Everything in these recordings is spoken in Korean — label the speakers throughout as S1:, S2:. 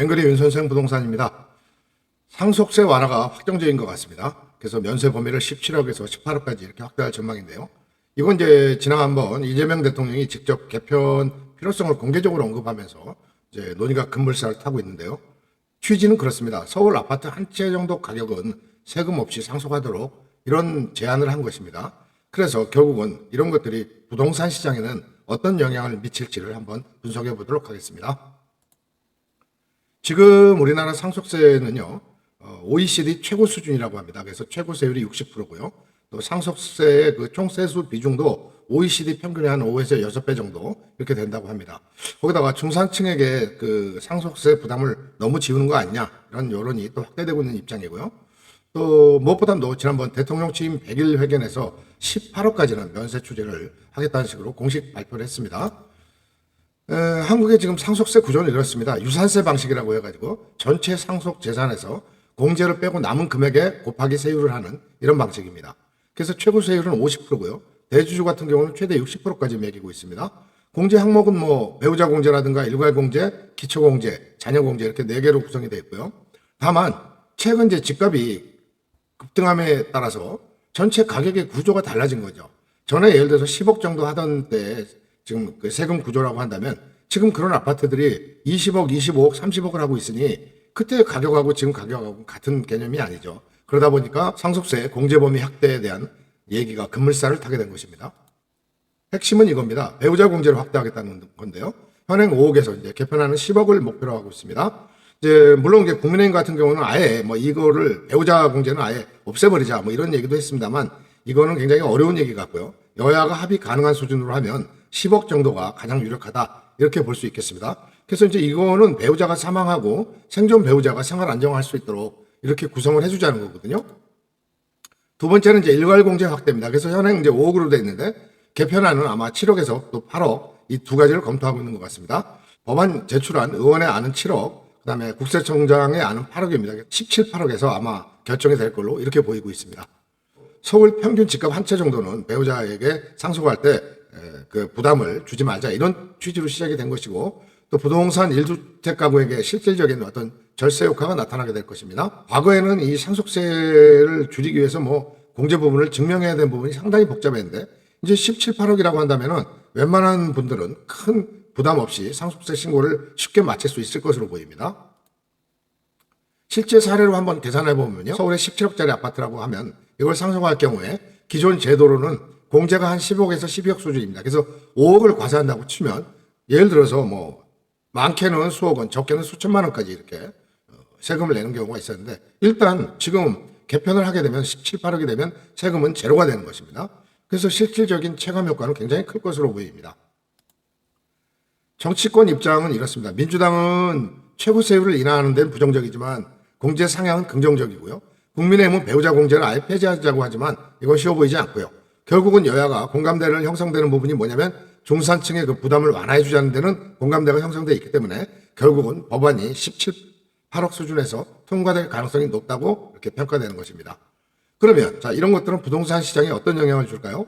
S1: 뱅거리 윤선생 부동산입니다. 상속세 완화가 확정적인 것 같습니다. 그래서 면세 범위를 17억에서 18억까지 이렇게 확대할 전망인데요. 이건 이제 지난 한번 이재명 대통령이 직접 개편 필요성을 공개적으로 언급하면서 이제 논의가 급물살을 타고 있는데요. 취지는 그렇습니다. 서울 아파트 한 채 정도 가격은 세금 없이 상속하도록 이런 제안을 한 것입니다. 그래서 결국은 이런 것들이 부동산 시장에는 어떤 영향을 미칠지를 한번 분석해 보도록 하겠습니다. 지금 우리나라 상속세는요, 어, OECD 최고 수준이라고 합니다. 그래서 최고 세율이 60%고요. 또 상속세의 그 총 세수 비중도 OECD 평균의 한 5에서 6배 정도 이렇게 된다고 합니다. 거기다가 중산층에게 그 상속세 부담을 너무 지우는 거 아니냐 이런 여론이 또 확대되고 있는 입장이고요. 또 무엇보다도 지난번 대통령 취임 100일 회견에서 18억까지는 면세 추제를 하겠다는 식으로 공식 발표를 했습니다. 에, 한국의 지금 상속세 구조는 이렇습니다. 유산세 방식이라고 해가지고 전체 상속 재산에서 공제를 빼고 남은 금액에 곱하기 세율을 하는 이런 방식입니다. 그래서 최고 세율은 50%고요. 대주주 같은 경우는 최대 60%까지 매기고 있습니다. 공제 항목은 뭐 배우자 공제라든가 일괄 공제, 기초 공제, 자녀 공제 이렇게 네 개로 구성이 되어 있고요. 다만 최근 이제 집값이 급등함에 따라서 전체 가격의 구조가 달라진 거죠. 전에 예를 들어서 10억 정도 하던 때 지금 그 세금 구조라고 한다면 지금 그런 아파트들이 20억, 25억, 30억을 하고 있으니 그때 가격하고 지금 가격하고 같은 개념이 아니죠. 그러다 보니까 상속세 공제 범위 확대에 대한 얘기가 급물살을 타게 된 것입니다. 핵심은 이겁니다. 배우자 공제를 확대하겠다는 건데요. 현행 5억에서 이제 개편하는 10억을 목표로 하고 있습니다. 이제 물론 이제 국민의힘 같은 경우는 아예 뭐 이거를 배우자 공제는 아예 없애버리자 뭐 이런 얘기도 했습니다만 이거는 굉장히 어려운 얘기 같고요. 여야가 합의 가능한 수준으로 하면 10억 정도가 가장 유력하다 이렇게 볼 수 있겠습니다. 그래서 이제 이거는 배우자가 사망하고 생존 배우자가 생활 안정할 수 있도록 이렇게 구성을 해주자는 거거든요. 두 번째는 이제 일괄 공제 확대입니다. 그래서 현행 이제 5억으로 돼 있는데 개편안은 아마 7억에서 또 8억 이 두 가지를 검토하고 있는 것 같습니다. 법안 제출한 의원의 안은 7억, 그다음에 국세청장의 안은 8억입니다. 17, 8억에서 아마 결정이 될 걸로 이렇게 보이고 있습니다. 서울 평균 집값 한 채 정도는 배우자에게 상속할 때 그 부담을 주지 말자 이런 취지로 시작이 된 것이고 또 부동산 1주택 가구에게 실질적인 어떤 절세 효과가 나타나게 될 것입니다. 과거에는 이 상속세를 줄이기 위해서 뭐 공제 부분을 증명해야 되는 부분이 상당히 복잡했는데 이제 17, 8억이라고 한다면은 웬만한 분들은 큰 부담 없이 상속세 신고를 쉽게 마칠 수 있을 것으로 보입니다. 실제 사례로 한번 계산해 보면요. 서울의 17억짜리 아파트라고 하면 이걸 상속할 경우에 기존 제도로는 공제가 한 10억에서 12억 수준입니다. 그래서 5억을 과세한다고 치면 예를 들어서 뭐 많게는 수억 원, 적게는 수천만 원까지 이렇게 어, 세금을 내는 경우가 있었는데 일단 지금 개편을 하게 되면 17, 8억이 되면 세금은 제로가 되는 것입니다. 그래서 실질적인 체감 효과는 굉장히 클 것으로 보입니다. 정치권 입장은 이렇습니다. 민주당은 최고 세율을 인하하는 데는 부정적이지만 공제 상향은 긍정적이고요. 국민의힘은 배우자 공제를 아예 폐지하자고 하지만 이건 쉬워 보이지 않고요. 결국은 여야가 공감대를 형성되는 부분이 뭐냐면 중산층의 그 부담을 완화해 주자는 데는 공감대가 형성되어 있기 때문에 결국은 법안이 17, 8억 수준에서 통과될 가능성이 높다고 이렇게 평가되는 것입니다. 그러면 자 이런 것들은 부동산 시장에 어떤 영향을 줄까요?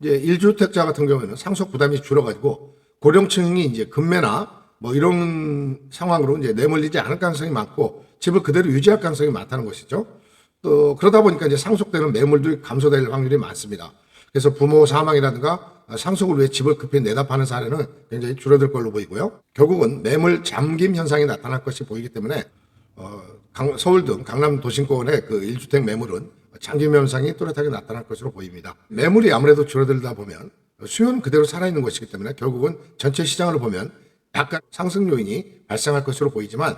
S1: 이제 1주택자 같은 경우에는 상속 부담이 줄어가지고 고령층이 이제 금매나 뭐 이런 상황으로 이제 내몰리지 않을 가능성이 많고 집을 그대로 유지할 가능성이 많다는 것이죠. 또 그러다 보니까 이제 상속되는 매물들이 감소될 확률이 많습니다. 그래서 부모 사망이라든가 상속을 위해 집을 급히 내다 파는 사례는 굉장히 줄어들 걸로 보이고요. 결국은 매물 잠김 현상이 나타날 것이 보이기 때문에 어, 강- 서울 등 강남 도심권의 그 1주택 매물은 잠김 현상이 뚜렷하게 나타날 것으로 보입니다. 매물이 아무래도 줄어들다 보면 수요는 그대로 살아있는 것이기 때문에 결국은 전체 시장을 보면 약간 상승 요인이 발생할 것으로 보이지만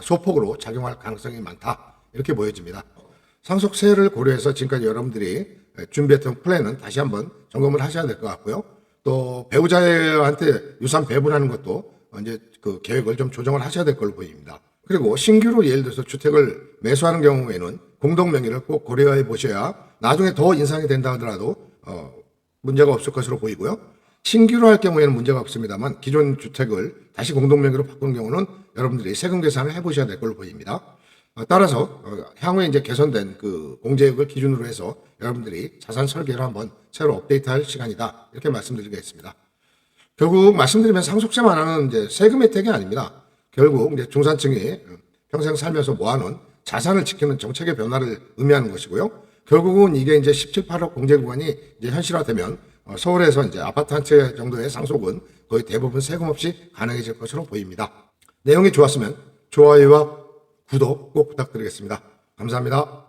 S1: 소폭으로 작용할 가능성이 많다 이렇게 보여집니다. 상속세를 고려해서 지금까지 여러분들이 준비했던 플랜은 다시 한번 점검을 하셔야 될 것 같고요. 또 배우자한테 유산 배분하는 것도 이제 그 계획을 좀 조정을 하셔야 될 걸로 보입니다. 그리고 신규로 예를 들어서 주택을 매수하는 경우에는 공동 명의를 꼭 고려해 보셔야 나중에 더 인상이 된다 하더라도 어, 문제가 없을 것으로 보이고요. 신규로 할 경우에는 문제가 없습니다만 기존 주택을 다시 공동 명의로 바꾸는 경우는 여러분들이 세금 계산을 해 보셔야 될 걸로 보입니다. 어, 따라서 어, 향후에 이제 개선된 그 공제액을 기준으로 해서 여러분들이 자산 설계를 한번 새로 업데이트할 시간이다 이렇게 말씀드리겠습니다. 결국 말씀드리면 상속세 완화는 이제 세금 혜택이 아닙니다. 결국 이제 중산층이 평생 살면서 모아놓은 자산을 지키는 정책의 변화를 의미하는 것이고요. 결국은 이게 이제 17, 8억 공제 구간이 이제 현실화되면 어, 서울에서 이제 아파트 한 채 정도의 상속은 거의 대부분 세금 없이 가능해질 것으로 보입니다. 내용이 좋았으면 좋아요와 구독 꼭 부탁드리겠습니다. 감사합니다.